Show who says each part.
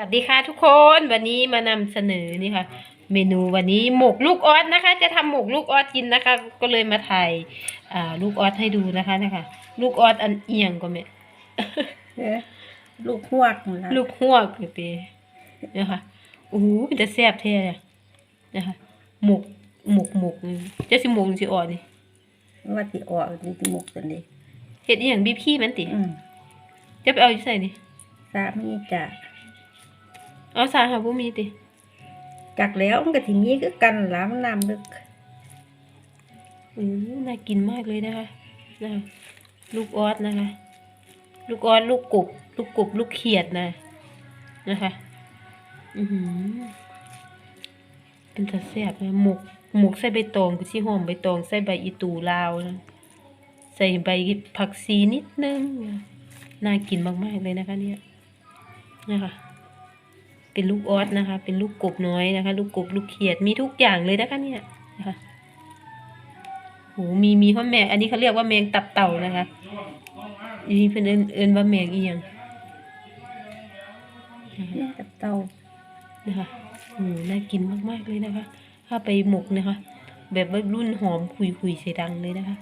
Speaker 1: วัสดีค่ะทุกคนวันนี้มานำเสนอนี่ค่ะ เมนูวันนี้หมกลูกออสนะคะ จะทำหมกลูกออสกินนะคะ ก็เลยมาถ่ายอ่าลูกออสให้ดูนะคะนะคะ ลูกออสอันเอียงก็แม่
Speaker 2: เอ้ยลูกหวกนั่นล่ะ
Speaker 1: ลูกหวกเปๆนะคะโอ้โหมันจะแซ่บแท้เลยนะคะหมกหมกหมกนี่จะสิหมกหรือสิออดนี่
Speaker 2: ว่าสิออกนี่สิหมกจังนี้
Speaker 1: เฮ็ดอหย่างบีพี่มันติ
Speaker 2: อืม
Speaker 1: จะไปเอาอยู่ใส่นี่
Speaker 2: สามีจ้ะ
Speaker 1: เอาสาหาบ่มีติ
Speaker 2: จักแล้วมันก็สิมีคือกันล่ะมันน้ำลึก
Speaker 1: อือน่ากินมากเลยนะคะนะคะลูกออสนะคะ ลูกออสลูกกบลูกกบลูกเขียดนะนะคะอือหือเป็นตาแซ่บนะหมกหมกใส่ใบตองกุชิหอมใบตองใส่ใบอีตูลาวนะใส่ใบผักชีนิดนึงนะน่ากินมากๆเลยนะคะเนี่ยนะคะ เป็นลูกออสนะคะ เป็นลูกกบน้อยนะคะ ลูกกบลูกเขียดมีทุกอย่างเลยนะคะเนี่ยนะคะโหมีมีข้อแมงอันนี้เขาเรียกว่าแมงตับเต่านะคะอันนี้เป็นเอินเอินว่าแมงอียังนะคะ
Speaker 2: นี่กับเต้า
Speaker 1: นะคะโอ้โหน่ากินมากๆเลยนะคะ ถ้าไปหมกนะคะ แบบว่ารุ่นหอมคุยๆเสียดังเลยนะคะ